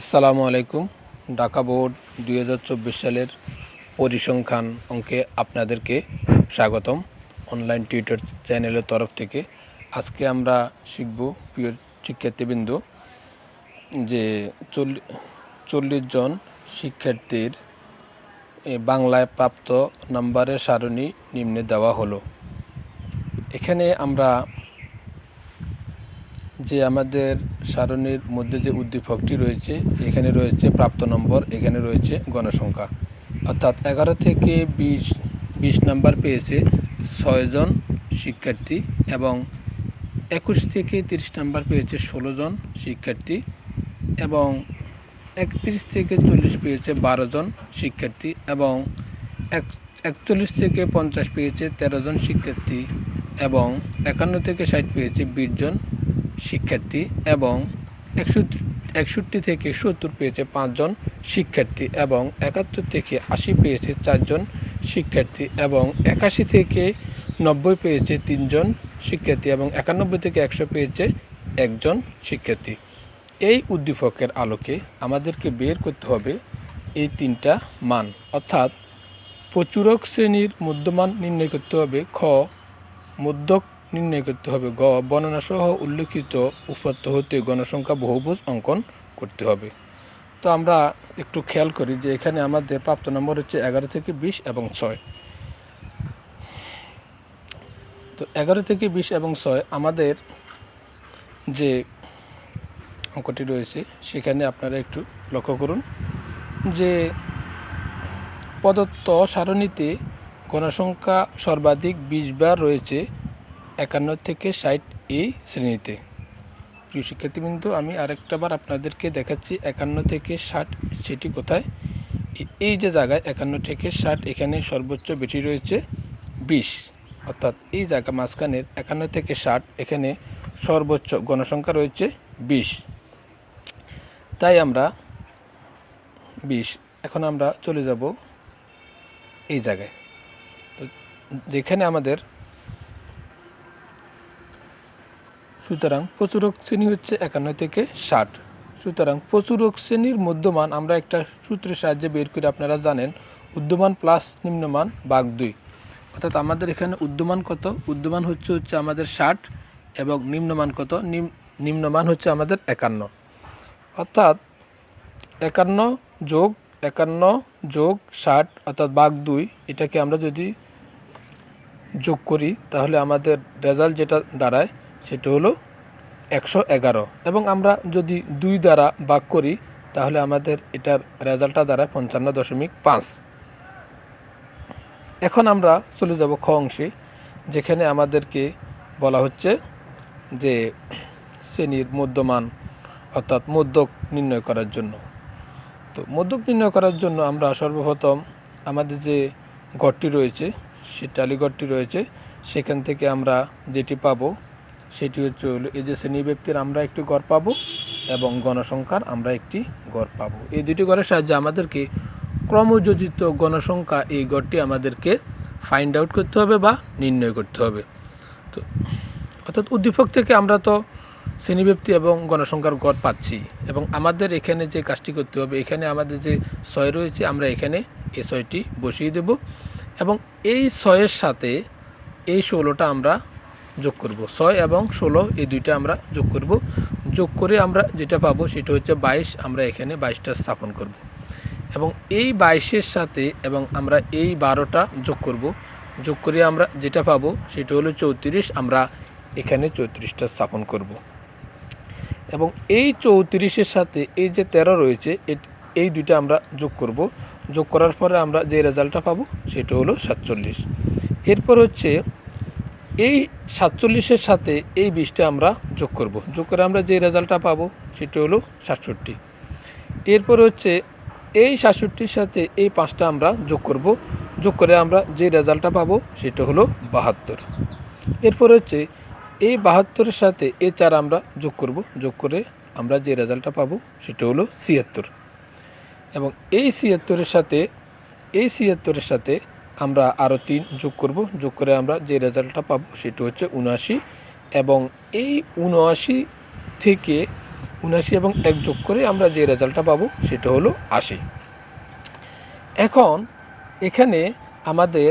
আসসালামু আলাইকুম। ঢাকা বোর্ড দু হাজার চব্বিশ সালের পরিসংখ্যান অঙ্কে আপনাদেরকে স্বাগতম অনলাইন টুইটার চ্যানেলের তরফ থেকে। আজকে আমরা শিখব প্রিয় শিক্ষার্থীবৃন্দ যে চল্লিশ চল্লিশ জন শিক্ষার্থীর বাংলায় প্রাপ্ত নাম্বারের সারণী নিম্নে দেওয়া হলো। এখানে আমরা যে আমাদের সারণীর মধ্যে যে উদ্দীপকটি রয়েছে, এখানে রয়েছে প্রাপ্ত নম্বর, এখানে রয়েছে গণসংখ্যা। অর্থাৎ এগারো থেকে বিশ বিশ নাম্বার পেয়েছে ছয়জন শিক্ষার্থী এবং একুশ থেকে তিরিশ নাম্বার পেয়েছে ষোলো জন শিক্ষার্থী এবং একত্রিশ থেকে চল্লিশ পেয়েছে বারো জন শিক্ষার্থী এবং এক, একচল্লিশ থেকে পঞ্চাশ পেয়েছে তেরো জন শিক্ষার্থী এবং একান্ন থেকে ষাট পেয়েছে বিশ জন শিক্ষার্থী এবং একষট্টি থেকে সত্তর পেয়েছে পাঁচজন শিক্ষার্থী এবং একাত্তর থেকে আশি পেয়েছে চারজন শিক্ষার্থী এবং একাশি থেকে নব্বই পেয়েছে তিনজন শিক্ষার্থী এবং একানব্বই থেকে একশো পেয়েছে একজন শিক্ষার্থী। এই উদ্দীপকের আলোকে আমাদেরকে বের করতে হবে এই তিনটা মান। অর্থাৎ প্রচুরক শ্রেণির মধ্যমান নির্ণয় করতে হবে, খ, মধ্যক নির্ণয় করতে হবে। গ বর্ণনা সহ উল্লেখিত উপাত্ত হতে গণসংখ্যা বহুভুজ অঙ্কন করতে হবে। তো আমরা একটু খেয়াল করি যে এখানে আমাদের প্রাপ্ত নম্বর হচ্ছে এগারো থেকে বিশ এবং ছয়। তো এগারো থেকে বিশ এবং ছয় আমাদের যে অঙ্কটি রয়েছে, সেখানে আপনারা একটু লক্ষ্য করুন যে প্রদত্ত সারণীতে গণসংখ্যা সর্বাধিক বিশ বার রয়েছে। একান্ন থেকে ষাট এই শ্রেণীতে। প্রিয় শিক্ষার্থীবৃন্দ, আমি আরেকটা বার আপনাদেরকে দেখাচ্ছি একান্ন থেকে ষাট সেটি কোথায়? এই যে জায়গায় একান্ন থেকে ষাট, এখানে সর্বোচ্চ বেশি রয়েছে বিশ। অর্থাৎ এই জায়গা মাঝখানের একান্ন থেকে ষাট, এখানে সর্বোচ্চ গণসংখ্যা রয়েছে বিশ। তাই আমরা বিশ, এখন আমরা চলে যাব এই জায়গায়। যেখানে আমাদের সুতরাং প্রচুরক শ্রেণি হচ্ছে একান্ন থেকে ষাট। সুতরাং প্রচুরক শ্রেণির মধ্যমান আমরা একটা সূত্রের সাহায্যে বের করে, আপনারা জানেন, উদ্যমান প্লাস নিম্নমান বাঘ দুই। অর্থাৎ আমাদের এখানে উদ্যমান কত? উদ্যমান হচ্ছে হচ্ছে আমাদের ষাট এবং নিম্নমান কত? নিম- নিম্নমান হচ্ছে আমাদের একান্ন। অর্থাৎ একান্ন যোগ একান্ন যোগ ষাট, অর্থাৎ বাঘ দুই, এটাকে আমরা যদি যোগ করি, তাহলে আমাদের রেজাল্ট যেটা দাঁড়ায় সেটা হলো একশো এগারো। এবং আমরা যদি দুই দ্বারা ভাগ করি, তাহলে আমাদের এটার রেজাল্টটা দাঁড়ায় পঞ্চান্ন দশমিক পাঁচ। এখন আমরা চলে যাব খ অংশে, যেখানে আমাদেরকে বলা হচ্ছে যে শ্রেণির মধ্যমান, অর্থাৎ মধ্যক নির্ণয় করার জন্য। তো মধ্যক নির্ণয় করার জন্য আমরা সর্বপ্রথম আমাদের যে ঘরটি রয়েছে, সে টালিঘরটি রয়েছে, সেখান থেকে আমরা যেটি পাবো সেটি হচ্ছে হলো, এই যে শ্রেণি ব্যক্তির আমরা একটি গড় পাবো এবং গণসংখ্যার আমরা একটি গড় পাবো। এই দুটি গড়ের সাহায্যে আমাদেরকে ক্রমযোজিত গণসংখ্যা এই গড়টি আমাদেরকে ফাইন্ড আউট করতে হবে বা নির্ণয় করতে হবে। তো, অর্থাৎ উদ্দীপক থেকে আমরা তো শ্রেণীব্যক্তি এবং গণসংখ্যার গড় পাচ্ছি এবং আমাদের এখানে যে কাজটি করতে হবে, এখানে আমাদের যে ছয় রয়েছে, আমরা এখানে এই ছয়টি বসিয়ে দেব এবং এই ছয়ের সাথে এই ষোলোটা আমরা যোগ করব। ছয় এবং ষোলো, এই দুইটা আমরা যোগ করব। যোগ করে আমরা যেটা পাবো সেটা হচ্ছে বাইশ, আমরা এখানে বাইশটা স্থাপন করব। এবং এই বাইশের সাথে এবং আমরা এই বারোটা যোগ করব। যোগ করে আমরা যেটা পাবো সেটা হলো চৌত্রিশ, আমরা এখানে চৌত্রিশটা স্থাপন করব। এবং এই চৌত্রিশের সাথে এই যে তেরো রয়েছে এই দুইটা আমরা যোগ করব। যোগ করার পরে আমরা যে রেজাল্টটা পাবো সেটা হলো সাতচল্লিশ। এরপর হচ্ছে এই সাতচল্লিশের সাথে এই বিশটা আমরা যোগ করব। যোগ করে আমরা যে রেজাল্টটা পাবো সেটা হলো সাতষট্টি। এরপর হচ্ছে এই সাতষট্টির সাথে এই পাঁচটা আমরা যোগ করব। যোগ করে আমরা যে রেজাল্টটা পাবো সেটা হলো বাহাত্তর। এরপর হচ্ছে এই বাহাত্তরের সাথে এই চার আমরা যোগ করব। যোগ করে আমরা যে রেজাল্টটা পাবো সেটা হলো ছিয়াত্তর। এবং এই ছিয়াত্তরের সাথে, এই ছিয়াত্তরের সাথে আমরা আরও তিন যোগ করব, যোগ করে আমরা যে রেজাল্টটা পাবো সেটা হচ্ছে উনআশি এবং এই উনআশি থেকে উনাশি এবং এক যোগ করে আমরা যে রেজাল্টটা পাবো সেটা হলো আশি। এখন এখানে আমাদের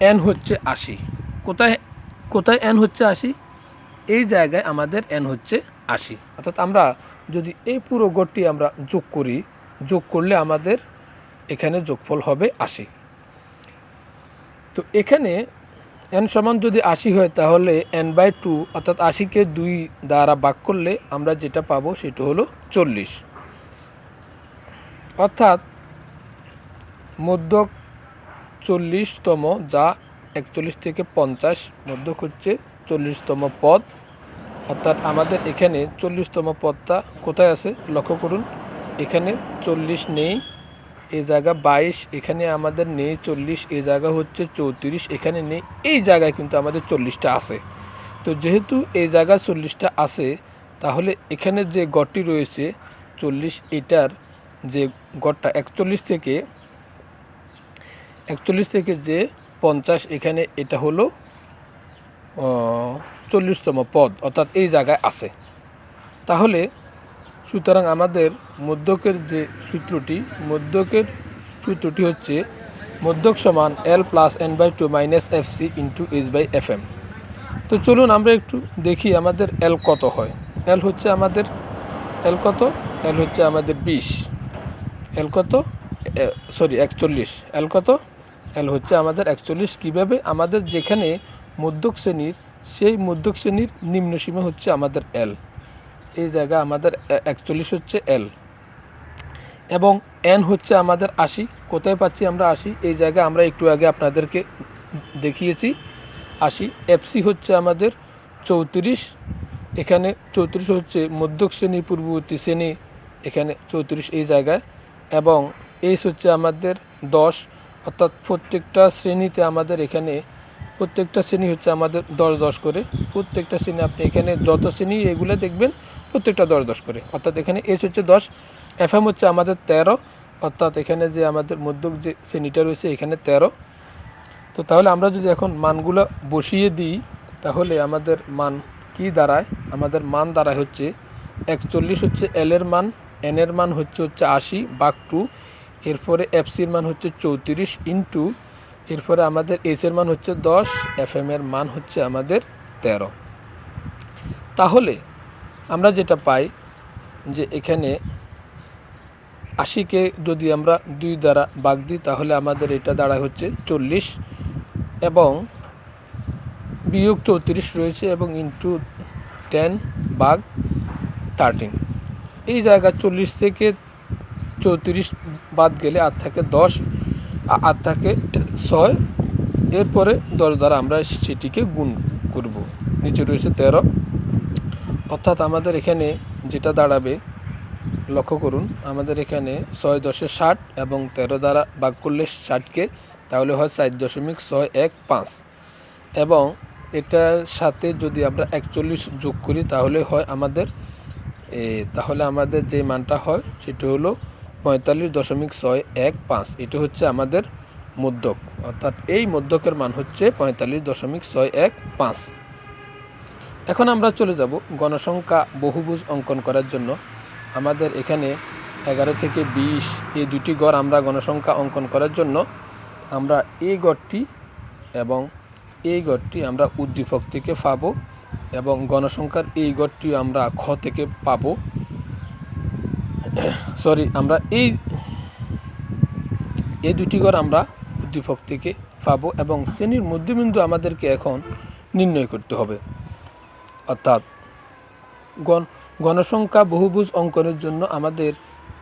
এন হচ্ছে আশি। কোথায় কোথায় এন হচ্ছে আশি? এই জায়গায় আমাদের এন হচ্ছে আশি। অর্থাৎ আমরা যদি এই পুরো গড়টি আমরা যোগ করি, যোগ করলে আমাদের এখানে যোগফল হবে আশি। তো এখানে এন সমান যদি আশি হয় তাহলে এন বাই টু অর্থাৎ আশিকে দুই দ্বারা ভাগ করলে আমরা যেটা পাবো সেটা হলো চল্লিশ। অর্থাৎ মধ্যক চল্লিশতম যা একচল্লিশ থেকে পঞ্চাশ, মধ্যক হচ্ছে চল্লিশতম পদ। অর্থাৎ আমাদের এখানে চল্লিশতম পদটা কোথায় আছে? লক্ষ্য করুন, এখানে চল্লিশ নেই। এই জায়গা বাইশ, এখানে আমাদের নেই চল্লিশ, এ জায়গা হচ্ছে চৌত্রিশ, এখানে নেই, এই জায়গায় কিন্তু আমাদের চল্লিশটা আছে। তো যেহেতু এই জায়গা চল্লিশটা আছে, তাহলে এখানে যে গড়টি রয়েছে, চল্লিশ এটার যে গড়টা, একচল্লিশ থেকে একচল্লিশ থেকে যে পঞ্চাশ, এখানে এটা হলো চল্লিশতম পদ, অর্থাৎ এই জায়গায় আছে। তাহলে সুতরাং আমাদের মধ্যকের যে সূত্রটি, মধ্যকের সূত্রটি হচ্ছে মধ্যক সমান L plus N by two minus F C into H by F M তো চলুন আমরা একটু দেখি আমাদের এল কত হয়। এল হচ্ছে আমাদের এল কত? এল হচ্ছে আমাদের বিশ। এল কত? সরি একচল্লিশ। এল কত? এল হচ্ছে আমাদের একচল্লিশ। কীভাবে? আমাদের যেখানে মধ্যক শ্রেণির, সেই মধ্যক শ্রেণির নিম্ন সীমা হচ্ছে আমাদের এল এই জায়গা আমাদের একচল্লিশ হচ্ছে এল এবং এন হচ্ছে আমাদের আশি। কোথায় পাচ্ছি আমরা আশি? এই জায়গা আমরা একটু আগে আপনাদেরকে দেখিয়েছি। আশি এফসি হচ্ছে আমাদের চৌত্রিশ। এখানে চৌত্রিশ হচ্ছে মধ্যক শ্রেণি, পূর্ববর্তী শ্রেণি, এখানে চৌত্রিশ এই জায়গায়। এবং এইচ হচ্ছে আমাদের দশ। অর্থাৎ প্রত্যেকটা শ্রেণীতে আমাদের এখানে, প্রত্যেকটা শ্রেণি হচ্ছে আমাদের দশ দশ করে। প্রত্যেকটা শ্রেণি আপনি এখানে যত শ্রেণি এগুলো দেখবেন প্রত্যেকটা দশ দশ করে। অর্থাৎ এখানে এস হচ্ছে দশ এফ এম হচ্ছে আমাদের তেরো, অর্থাৎ এখানে যে আমাদের মধ্যক যে শ্রেণীটা রয়েছে এখানে তেরো। তো তাহলে আমরা যদি এখন মানগুলো বসিয়ে দিই, তাহলে আমাদের মান কি দাঁড়ায়? আমাদের মান দাঁড়ায় হচ্ছে একচল্লিশ হচ্ছে এল এর মান এন এর মান হচ্ছে হচ্ছে আশি বাক টু, এরপরে এফসির মান হচ্ছে চৌত্রিশ ইন্টু, এরপরে আমাদের এর মান হচ্ছে দশ এফ এর মান হচ্ছে আমাদের তেরো। তাহলে আমরা যেটা পাই যে এখানে আশিকে যদি আমরা দুই দ্বারা বাগ দিই, তাহলে আমাদের এটা দাঁড়ায় হচ্ছে চল্লিশ এবং বিয়োগ চৌত্রিশ রয়েছে এবং ইন্টু টেন বাগ থার্টিন এই জায়গা চল্লিশ থেকে চৌত্রিশ বাদ গেলে আর থাকে দশ, আর থাকে ছয়। এরপরে দশ দ্বারা আমরা সেটিকে গুণ করব। নিচে রয়েছে তেরো। অর্থাৎ আমাদের এখানে যেটা দাঁড়াবে, লক্ষ্য করুন, আমাদের এখানে ছয় দশে ষাট এবং তেরো দ্বারা ভাগ করলে ষাটকে, তাহলে হয় চার দশমিক ছয় এক পাঁচ। এবং এটার সাথে যদি আমরা একচল্লিশ যোগ করি, তাহলে হয় আমাদের তাহলে আমাদের যে মানটা হয়, সেটা হলো পঁয়তাল্লিশ দশমিক ছয় এক পাঁচ। এটা হচ্ছে আমাদের মধ্যক। অর্থাৎ এই মধ্যকের মান হচ্ছে পঁয়তাল্লিশ দশমিক ছয় এক পাঁচ। এখন আমরা চলে যাব গণসংখ্যা বহুভুজ অঙ্কন করার জন্য। আমাদের এখানে এগারো থেকে বিশ, এই দুটি গড় আমরা গণসংখ্যা অঙ্কন করার জন্য আমরা এই গড়টি এবং এই গড়টি আমরা উদ্দীপক থেকে পাবো এবং গণসংখ্যার এই গড়টি আমরা খ থেকে পাব। সরি, আমরা এই এই দুটি গড় আমরা উদ্দীপক থেকে পাবো এবং শ্রেণির মধ্যবিন্দু আমাদেরকে এখন নির্ণয় করতে হবে। অর্থাৎ গণ, গণসংখ্যা বহুভুজ অঙ্কনের জন্য আমাদের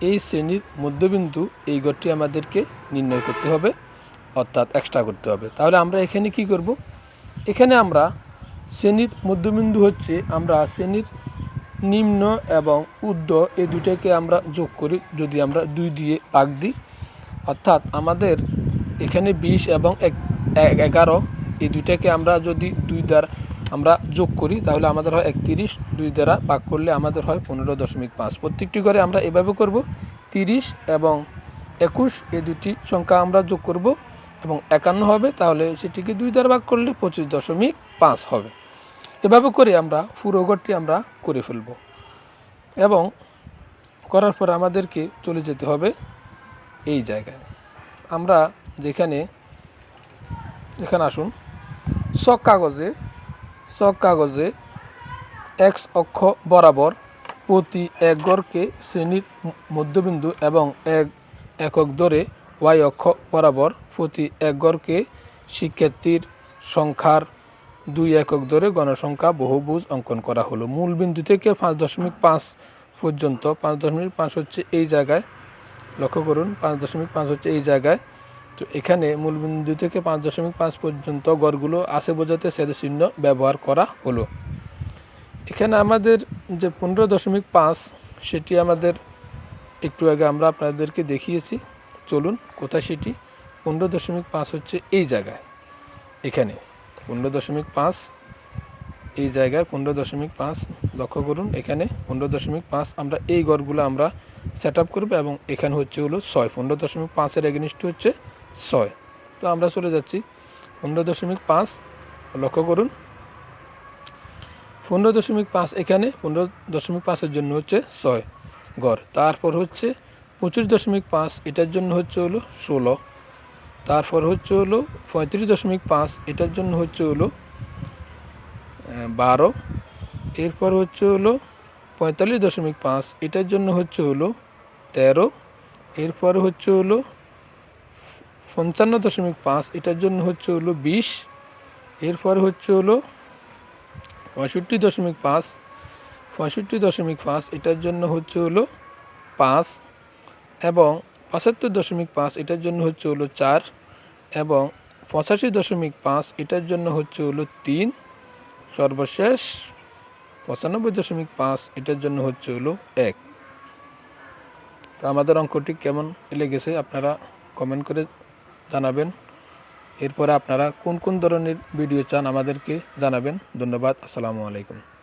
এই শ্রেণির মধ্যবিন্দু এই গড়টি আমাদেরকে নির্ণয় করতে হবে, অর্থাৎ এক্সট্রা করতে হবে। তাহলে আমরা এখানে কি করব? এখানে আমরা শ্রেণির মধ্যবিন্দু হচ্ছে আমরা শ্রেণির নিম্ন এবং উর্ধ্ব এই দুটাকে আমরা যোগ করি যদি আমরা দুই দিয়ে ভাগ দিই। অর্থাৎ আমাদের এখানে বিশ এবং এক- এগারো এই দুইটাকে আমরা যদি দুই দ্বারা আমরা যোগ করি, তাহলে আমাদের হয় একত্রিশ, দুই দ্বারা ভাগ করলে আমাদের হয় পনেরো দশমিক পাঁচ। প্রত্যেকটি ঘরে আমরা এভাবে করব, তিরিশ এবং একুশ, এই দুটি সংখ্যা আমরা যোগ করব এবং একান্ন হবে, তাহলে সেটিকে দুই দ্বারা ভাগ করলে পঁচিশ দশমিক পাঁচ হবে। এভাবে করে আমরা পুরো ঘরটি আমরা করে ফেলব। এবং করার পর আমাদেরকে চলে যেতে হবে এই জায়গায়। আমরা যেখানে এখানে আসুন চক কাগজে চক কাগজে এক্স অক্ষ বরাবর প্রতি এক গড়কে শ্রেণির মধ্যবিন্দু এবং এক, একক ধরে ওয়াই অক্ষ বরাবর প্রতি এক গড়কে শিক্ষার্থীর সংখ্যার দুই একক ধরে গণসংখ্যা বহুভুজ অঙ্কন করা হলো। মূল বিন্দু থেকে পাঁচ দশমিক পাঁচ পর্যন্ত, পাঁচ দশমিক পাঁচ হচ্ছে এই জায়গায়, লক্ষ্য করুন, পাঁচ দশমিক পাঁচ হচ্ছে এই জায়গায়। তো এখানে মূলবিন্দু থেকে পাঁচ দশমিক পাঁচ পর্যন্ত গড়গুলো আছে বোঝাতে সেদের চিহ্ন ব্যবহার করা হলো। এখানে আমাদের যে পনেরো দশমিক পাঁচ, সেটি আমাদের একটু আগে আমরা আপনাদেরকে দেখিয়েছি। চলুন, কোথায় সেটি? পনেরো দশমিক পাঁচ হচ্ছে এই জায়গায়, এখানে। পনেরো দশমিক পাঁচ, এই জায়গায় পনেরো দশমিক পাঁচ, লক্ষ্য করুন, এখানে পনেরো দশমিক পাঁচ, আমরা এই গড়গুলো আমরা সেট আপ করব এবং এখানে হচ্ছে হলো ছয়। পনেরো দশমিক পাঁচের এগেনিস্ট হচ্ছে ছয়। তো আমরা চলে যাচ্ছি পনেরো দশমিক পাঁচ, লক্ষ্য করুন। পনেরো দশমিক পাঁচ এখানে, পনেরো দশমিক পাঁচের জন্য হচ্ছে ছয় গড়। তারপর হচ্ছে পঁচিশ দশমিক পাঁচ, এটার জন্য হচ্ছে হলো ষোলো। তারপর হচ্ছে হলো পঁয়ত্রিশ দশমিক পাঁচ, এটার জন্য হচ্ছে হলো বারো। এরপর হচ্ছে হলো পঁয়তাল্লিশ দশমিক পাঁচ, এটার জন্য হচ্ছে হলো তেরো। এরপর হচ্ছে হলো পঞ্চান্ন দশমিক পাঁচ, এটার জন্য হচ্ছে হলো বিশ, এরপর হচ্ছে হলো পঁয়ষট্টি দশমিক পাঁচ, পঁয়ষট্টি দশমিক পাঁচ, এটার জন্য হচ্ছে হলো পাঁচ, এবং পঁচাত্তর দশমিক পাঁচ, এটার জন্য হচ্ছে হলো চার, এবং পঁচাশি দশমিক পাঁচ, এটার জন্য হচ্ছে হলো তিন, সর্বশেষ পঁচানব্বই দশমিক পাঁচ, এটার জন্য হচ্ছে হলো এক। তো আমাদের অঙ্কটি কেমন লেগেছে আপনারা কমেন্ট করে জানাবেন। এরপরে আপনারা কোন কোন ধরনের ভিডিও চান আমাদেরকে জানাবেন। ধন্যবাদ। আসসালামু আলাইকুম।